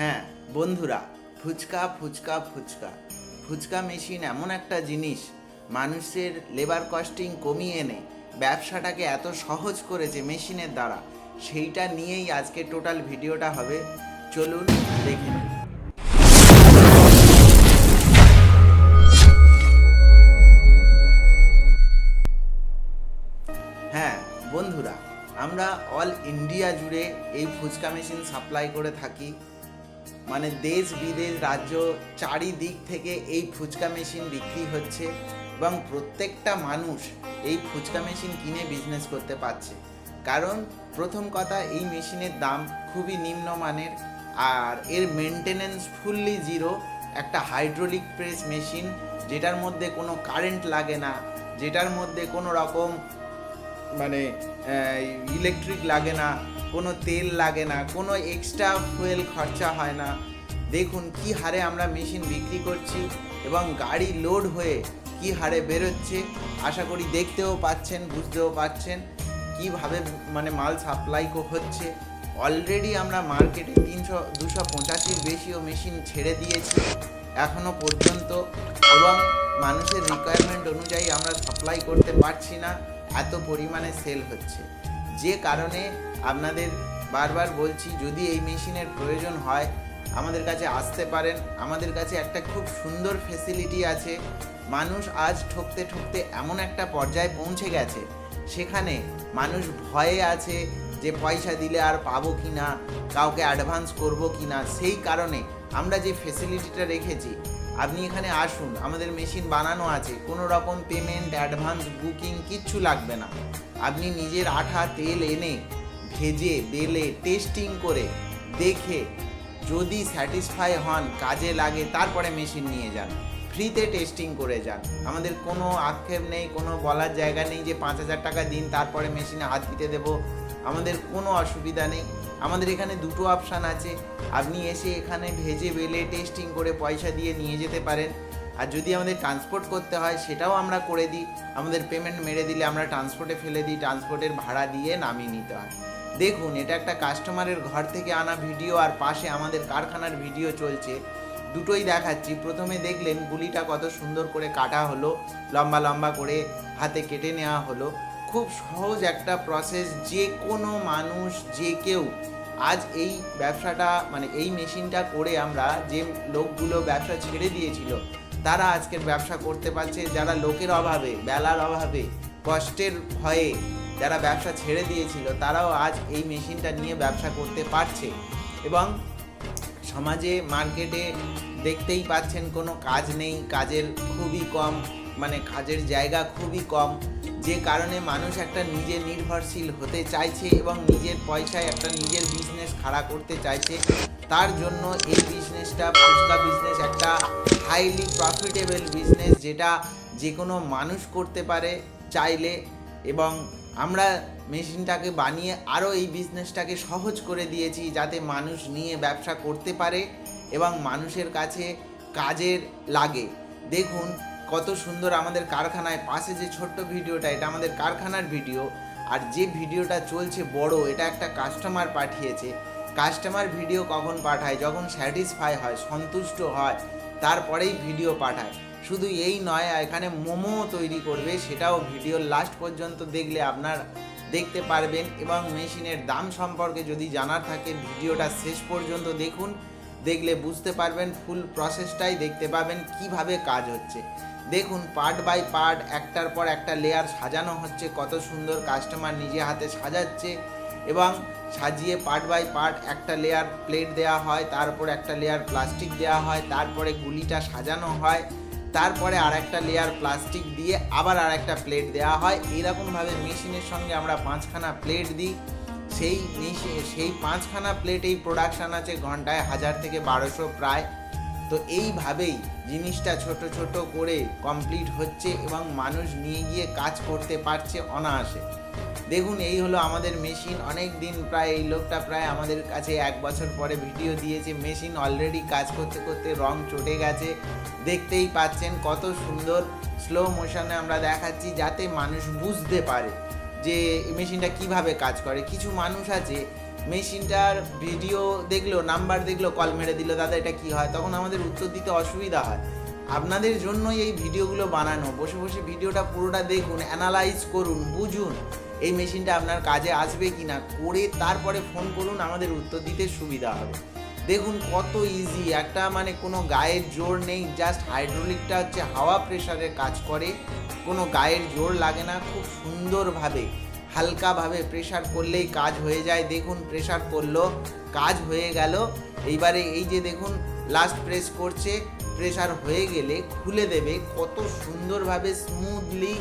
হ্যাঁ বন্ধুরা, ফুচকা ফুচকা ফুচকা। ফুচকা মেশিন এমন একটা জিনিস, মানুষের লেবার কস্টিং কমিয়ে এনে ব্যবসাটাকে এত সহজ করেছে মেশিনের দ্বারা। সেইটা নিয়েই আজকে টোটাল ভিডিওটা হবে। চলুন দেখে নিন হ্যাঁ বন্ধুরা, আমরা অল ইন্ডিয়া জুড়ে এই ফুচকা মেশিন সাপ্লাই করে থাকি। মানে দেশ, বিদেশ, রাজ্য চারিদিক থেকে এই ফুচকা মেশিন বিক্রি হচ্ছে এবং প্রত্যেকটা মানুষ এই ফুচকা মেশিন কিনে বিজনেস করতে পারছে। কারণ প্রথম কথা, এই মেশিনের দাম খুবই নিম্নমানের আর এর মেনটেনেন্স ফুললি জিরো একটা হাইড্রোলিক প্রেস মেশিন যেটার মধ্যে কোনো কারেন্ট লাগে না, যেটার মধ্যে কোনো রকম মানে ইলেকট্রিক লাগে না, কোনো তেল লাগে না, কোনো এক্সট্রা ফুয়েল খরচা হয় না। দেখুন কি হারে আমরা মেশিন বিক্রি করছি এবং গাড়ি লোড হয়ে কি হারে বেরোচ্ছে। আশা করি দেখতেও পাচ্ছেন, বুঝতেও পাচ্ছেন কীভাবে মানে মাল সাপ্লাই হচ্ছে। অলরেডি আমরা মার্কেটে তিনশো, দুশো পঁচাশির বেশিও মেশিন ছেড়ে দিয়েছি এখনও পর্যন্ত এবং মানুষের রিকোয়ারমেন্ট অনুযায়ী আমরা সাপ্লাই করতে পারছি না। এত পরিমাণে সেল হচ্ছে। যে কারণে আপনাদের বারবার বলছি, যদি এই মেশিনের প্রয়োজন হয়, আমাদের কাছে আসতে পারেন। আমাদের কাছে একটা খুব সুন্দর ফেসিলিটি আছে। মানুষ আজ ঠকতে ঠকতে এমন একটা পর্যায়ে পৌঁছে গেছে, সেখানে মানুষ ভয়ে আছে যে পয়সা দিলে আর পাবো কি না কাউকে অ্যাডভান্স করব কি না সেই কারণে আমরা যে ফেসিলিটিটা রেখেছি আপনি এখানে আসুন, আমাদের মেশিন বানানো আছে, কোনো রকম পেমেন্ট অ্যাডভান্স বুকিং কিচ্ছু লাগবে না। আপনি নিজের আঠা তেল এনে ভেজে, বেলে টেস্টিং করে দেখে যদি স্যাটিসফাই হন, কাজে লাগে, তারপরে মেশিন নিয়ে যান। ফ্রিতে টেস্টিং করে যান। আমাদের কোনো আক্ষেপ নেই, কোনো বলার জায়গা নেই যে পাঁচ হাজার টাকা দিন, তারপরে মেশিনে হাত দিতে দেবো। আমাদের কোনো অসুবিধা নেই। আমাদের এখানে দুটো অপশান আছে। আপনি এসে এখানে ভেজে বেলে টেস্টিং করে পয়সা দিয়ে নিয়ে যেতে পারেন। আর যদি আমাদের ট্রান্সপোর্ট করতে হয়, সেটাও আমরা করে দিই। আমাদের পেমেন্ট মেরে দিলে আমরা ট্রান্সপোর্টে ফেলে দিই ট্রান্সপোর্টের ভাড়া দিয়ে নামিয়ে নিতে হয়। দেখুন, এটা একটা কাস্টমারের ঘর থেকে আনা ভিডিও আর পাশে আমাদের কারখানার ভিডিও চলছে। দুটোই দেখাচ্ছি। প্রথমে দেখলেন, গুলিটা কত সুন্দর করে কাটা হলো, লম্বা লম্বা করে হাতে কেটে নেওয়া হলো। খুব সহজ একটা প্রসেস যে কোনো মানুষ, যে কেউ আজ এই ব্যবসাটা মানে এই মেশিনটা করে আমরা যে লোকগুলো ব্যবসা ছেড়ে দিয়েছিল, তারা আজকের ব্যবসা করতে পারছে। যারা লোকের অভাবে, বেলার অভাবে, কষ্টের ভয়ে যারা ব্যবসা ছেড়ে দিয়েছিল, তারাও আজ এই মেশিনটা নিয়ে ব্যবসা করতে পারছে। এবং সমাজে মার্কেটে দেখতেই পাচ্ছেন কোনো কাজ নেই, কাজের খুবই কম মানে কাজের জায়গা খুবই কম, যে কারণে মানুষ একটা নিজে নির্ভরশীল হতে চাইছে এবং নিজের পয়সায় একটা নিজের বিজনেস খাড়া করতে চাইছে। তার জন্য এই বিজনেসটা ফুচকা বিজনেস একটা হাইলি প্রফিটেবল বিজনেস যেটা যে কোনো মানুষ করতে পারে চাইলে এবং আমরা মেশিনটাকে বানিয়ে আরও এই বিজনেসটাকে সহজ করে দিয়েছি যাতে মানুষ নিয়ে ব্যবসা করতে পারে। এবং মানুষের কাছে কাজের লাগে। দেখুন কত সুন্দর আমাদের কারখানায় পাশে যে ছোট্ট ভিডিওটা, এটা আমাদের কারখানার ভিডিও। আর যে ভিডিওটা চলছে বড়, এটা একটা কাস্টমার পাঠিয়েছে। কাস্টমার ভিডিও কখন পাঠায়? যখন স্যাটিসফাই হয়, সন্তুষ্ট হয়, তারপরেই ভিডিও পাঠায়। শুধু এই নয়, এখানে মোমো তৈরি করবে, সেটাও ভিডিওর লাস্ট পর্যন্ত দেখলে আপনার দেখতে পারবেন। এবং মেশিনের দাম সম্পর্কে যদি জানার থাকে, ভিডিওটা শেষ পর্যন্ত দেখুন। দেখলে বুঝতে পারবেন ফুল প্রসেসটাই দেখতে পাবেন কীভাবে কাজ হচ্ছে। দেখুন পার্ট বাই পার্ট একটার পর একটা লেয়ার সাজানো হচ্ছে, কত সুন্দর কাস্টমার নিজে হাতে সাজাচ্ছে এবং সাজিয়ে পার্ট বাই পার্ট একটা লেয়ার প্লেট দেওয়া হয়, তারপর একটা লেয়ার প্লাস্টিক দেওয়া হয়, তারপরে গুলিটা সাজানো হয়, তারপরে আর একটা লেয়ার প্লাস্টিক দিয়ে আবার আর একটা প্লেট দেওয়া হয় এইরকমভাবে মেশিনের সঙ্গে আমরা পাঁচখানা প্লেট দিই। সেই সেই পাঁচখানা প্লেট এই প্রোডাকশান আছে ঘন্টায় হাজার থেকে বারোশো প্রায়। তো এইভাবেই জিনিসটা ছোট ছোট করে কমপ্লিট হচ্ছে এবং মানুষ নিয়ে গিয়ে কাজ করতে পারছে অনায়াসে। দেখুন, এই হলো আমাদের মেশিন অনেক দিন প্রায় এই লোকটা প্রায় আমাদের কাছে এক বছর পরে ভিডিও দিয়েছে। মেশিন অলরেডি কাজ করতে করতে রং চটে গেছে। দেখতেই পাচ্ছেন কত সুন্দর স্লো মোশনে আমরা দেখাচ্ছি যাতে মানুষ বুঝতে পারে। যে মেশিনটা কীভাবে কাজ করে। কিছু মানুষ আছে, মেশিনটার ভিডিও দেখল, নাম্বার দেখল, কল মেরে দিল, দাদা, এটা কি হয়? তখন আমাদের উত্তর দিতে অসুবিধা হয়। আপনাদের জন্যই এই ভিডিওগুলো বানানো। বসে বসে ভিডিওটা পুরোটা দেখুন অ্যানালাইজ করুন, বুঝুন, এই মেশিনটা আপনার কাজে আসবে কি না করে তারপরে ফোন করুন, আমাদের উত্তর দিতে সুবিধা হবে। দেখুন কত ইজি একটা মানে কোনো গায়ের জোর নেই জাস্ট হাইড্রোলিকটা হচ্ছে হাওয়া প্রেশারে কাজ করে, কোনো গায়ের জোর লাগে না, খুব সুন্দরভাবে, হালকাভাবে প্রেশার করলেই কাজ হয়ে যায়, দেখুন প্রেশার করল, কাজ হয়ে গেল, এইবারে এই যে দেখুন লাস্ট প্রেস করছে প্রেশার হয়ে গেলে খুলে দেবে, কত সুন্দরভাবে স্মুথলি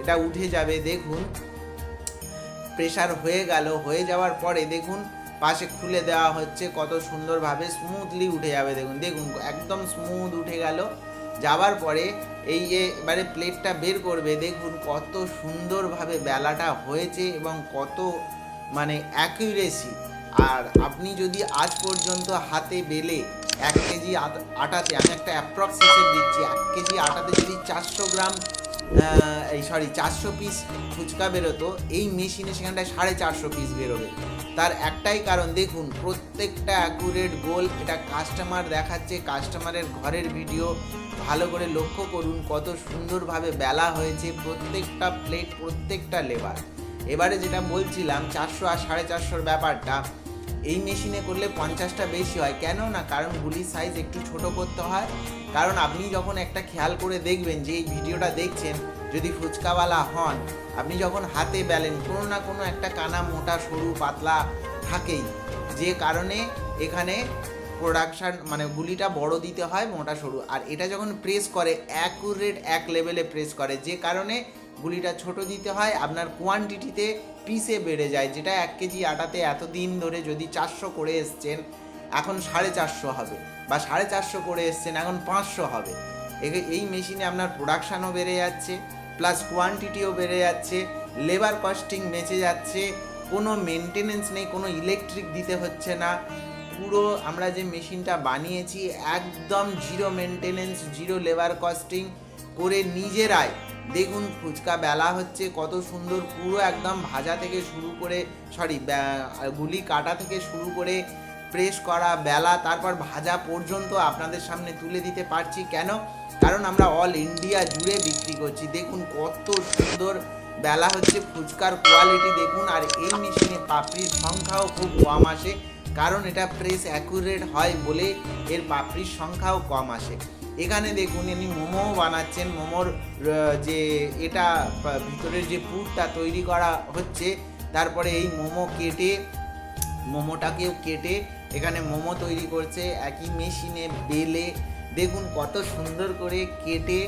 এটা উঠে যাবে, দেখুন প্রেশার হয়ে গেল, হয়ে যাওয়ার পরে দেখুন পাশে খুলে দেওয়া হচ্ছে, কত সুন্দরভাবে স্মুথলি উঠে যাবে। দেখুন দেখুন, একদম স্মুথ উঠে গেল। যাবার পরে এই যে এবারে প্লেটটা বের করবে, দেখুন কত সুন্দরভাবে বেলাটা হয়েছে এবং কত মানে অ্যাকুরেসি আর আপনি যদি আজ পর্যন্ত হাতে বেলে এক কেজি আট- আটাতে, আমি একটা অ্যাপ্রক্স হিসেব দিচ্ছি, এক কেজি আটাতে যদি চারশো গ্রাম এই সরি চারশো পিস ফুচকা বেরোতো। এই মেশিনে সেখানটায় সাড়ে চারশো পিস বেরোবে। তার একটাই কারণ, দেখুন, প্রত্যেকটা অ্যাকুরেট গোল এটা কাস্টমার দেখাচ্ছে কাস্টমারের ঘরের ভিডিও ভালো করে লক্ষ্য করুন, কত সুন্দরভাবে বেলা হয়েছে, প্রত্যেকটা প্লেট প্রত্যেকটা লেবার এবারে যেটা বলছিলাম, চারশো আর সাড়ে চারশোর ব্যাপারটা এই মেশিনে করলে পঞ্চাশটা বেশি হয়। কেন না কারণ গুলির সাইজ একটু ছোট করতে হয়। কারণ আপনি যখন একটা খেয়াল করে দেখবেন যে এই ভিডিওটা দেখছেন, যদি ফুচকাওয়ালা হন, আপনি যখন হাতে বেলেন, কোনো না কোনো একটা কানা মোটা, সরু, পাতলা থাকেই। যে কারণে এখানে প্রোডাকশান মানে গুলিটা বড় দিতে হয়, মোটা, সরু। আর এটা যখন প্রেস করে অ্যাকুরেট এক লেভেলে প্রেস করে। যে কারণে গুলিটা ছোট দিতে হয়, আপনার কোয়ান্টিটিতে পিসে বেড়ে যায়, যেটা এক কেজি আটাতে এতদিন ধরে যদি চারশো করে এসছেন, এখন সাড়ে চারশো হবে বা সাড়ে চারশো করে এসছেন, এখন পাঁচশো হবে। এই মেশিনে আপনার প্রোডাকশানও বেড়ে যাচ্ছে প্লাস কোয়ান্টিটিও বেড়ে যাচ্ছে লেবার কস্টিং বেঁচে যাচ্ছে, কোনো মেনটেনেন্স নেই, কোনো ইলেকট্রিক দিতে হচ্ছে না। পুরো আমরা যে মেশিনটা বানিয়েছি, একদম zero maintenance zero labour costing করে নিজেরাই দেখুন, ফুচকা বেলা হচ্ছে, কত সুন্দর, পুরো একদম ভাজা থেকে শুরু করে সরি গুলি কাটা থেকে শুরু করে প্রেস করা, বেলা, তারপর ভাজা পর্যন্ত আপনাদের সামনে তুলে দিতে পারছি। কেন? কারণ আমরা অল ইন্ডিয়া জুড়ে বিক্রি করছি। দেখুন, কত সুন্দর বেলা হচ্ছে, ফুচকার কোয়ালিটি দেখুন, আর এই মেশিনে পাপড়ির সংখ্যাও খুব কম আসে। কারণ এটা প্রেস অ্যাকুরেট হয় বলে, এর পাপড়ির সংখ্যাও কম আসে। এখানে দেখুন ইনি মোমোও বানাচ্ছেন, মোমোর যে এটা ভিতরের যে পুরটা তৈরি করা হচ্ছে, তারপরে এই মোমো কেটে, মোমোটাকেও কেটে এখানে মোমো তৈরি করছে, একই মেশিনে বেলে। দেখুন কত সুন্দর করে কেটে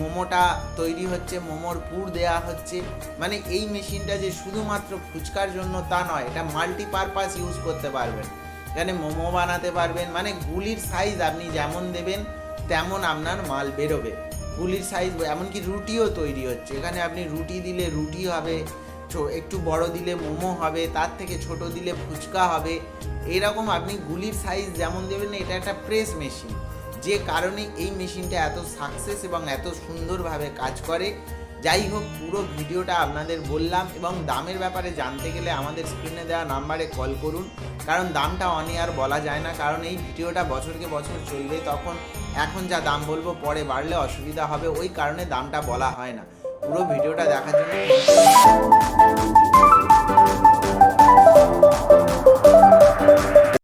মোমোটা তৈরি হচ্ছে, মোমোর পুর দেয়া হচ্ছে। মানে এই মেশিনটা যে শুধুমাত্র ফুচকার জন্য তা নয়, এটা মাল্টিপারপাস ইউজ করতে পারবেন। এখানে মোমো বানাতে পারবেন মানে গুলির সাইজ আপনি যেমন দেবেন তেমন আপনার মাল বেরোবে। গুলির সাইজ এমনকি রুটিও তৈরি হচ্ছে। এখানে আপনি রুটি দিলে রুটি হবে একটু বড় দিলে মোমো হবে, তার থেকে ছোট দিলে ফুচকা হবে। এরকম আপনি গুলির সাইজ যেমন দেবেন, এটা একটা প্রেস মেশিন যে কারণে এই মেশিনটা এত সাকসেস এবং এত সুন্দরভাবে কাজ করে। যাই হোক, পুরো ভিডিওটা আপনাদের বললাম এবং দামের ব্যাপারে জানতে গেলে আমাদের স্ক্রিনে দেওয়া নাম্বারে কল করুন। কারণ দামটা অনে আর বলা যায় না, কারণ এই ভিডিওটা বছরকে বছর চলবে, তখন এখন যা দাম বলব পরে বাড়লে অসুবিধা হবে, ওই কারণে দামটা বলা হয় না। পুরো ভিডিওটা দেখার জন্য